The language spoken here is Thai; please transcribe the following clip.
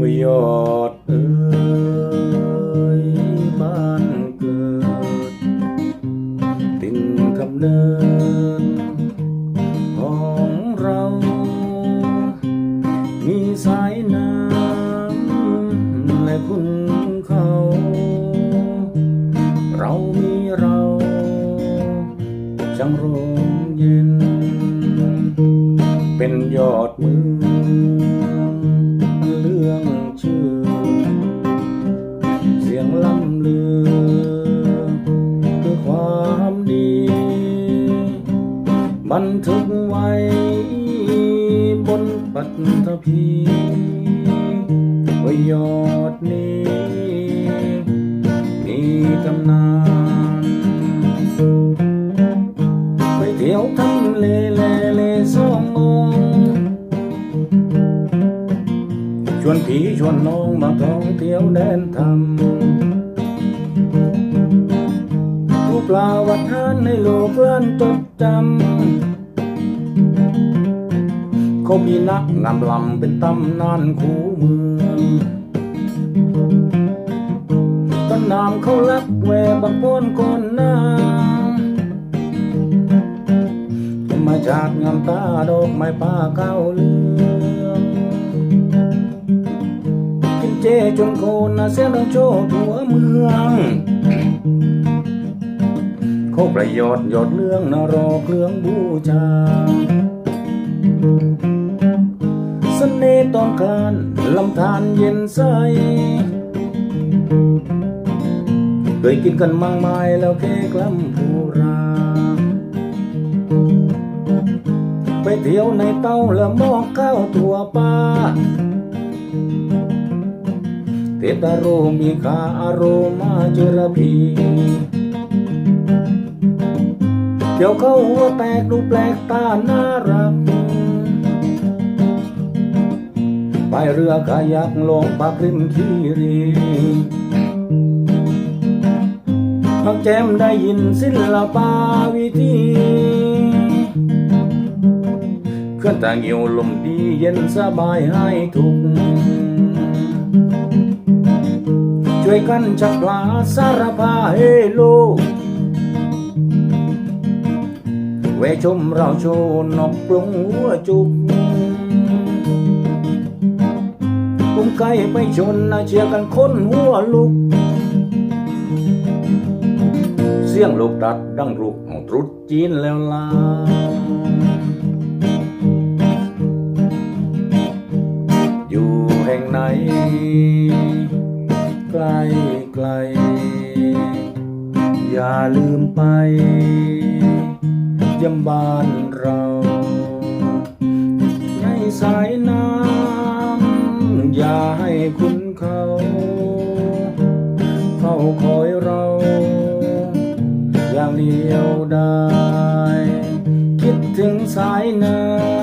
วยอดเอ้ยบ้านเกิด ตินกำเนิดของเรา มีสายน้ เป็นยอดมือเรื่องชื่อ เสียงล่ำลือ คือความดี บันทึกไว้ บนปัตตภีว่ายอดนี้ ชวนผีชวนน้องมาท่องเที่ยวแดนธรรมรูปลาวัดทานในโลกเลื่อนจดจำเขามีนักงามลำเป็นตำนานคู่เมืองต้นน้ำเขาลักแวบักโพนคนนางมาจากงามตาดอกไม้ป่าเก้าเลือ จจนโคนนะเสียงดังโชว์ทั่วเมืองเขาประโยชน์ยอดเรื่องนะรอเครื่องบูชาเสน่ห์ตอนกลานลำธารเย็นใส เคยกินกันมั่งไม้แล้วเค้กลำพูรา ไปเที่ยวในเต้าแล้วมองข้าวตัวปลา เทพดารมีคาอารมาจุรพีเดี๋ยวเข้าหัวแตกดูแปลกตาน่ารักไปเรือขยักลงปากริมคีรีพักแจมได้ยินศิลปาวิธีเคลื่อนต่างอยู่ลมดีเย็นสบายให้ทุกข์ ช่วยกันชักปลาสารพาเฮโลเวชมเราโชว์นกปรุงหัวจุกกุ้มไก่ไปชนนะเชียร์กันค้นหัวลุก เสียงลูกตัดดังรุกของตรุษจีนแล้วลา อย่าลืมไปยำบ้านเรา ในสายน้ำอย่าให้คุณเขาเฝ้าคอยเรา อย่างเดียวได้ คิดถึงสายน้ำ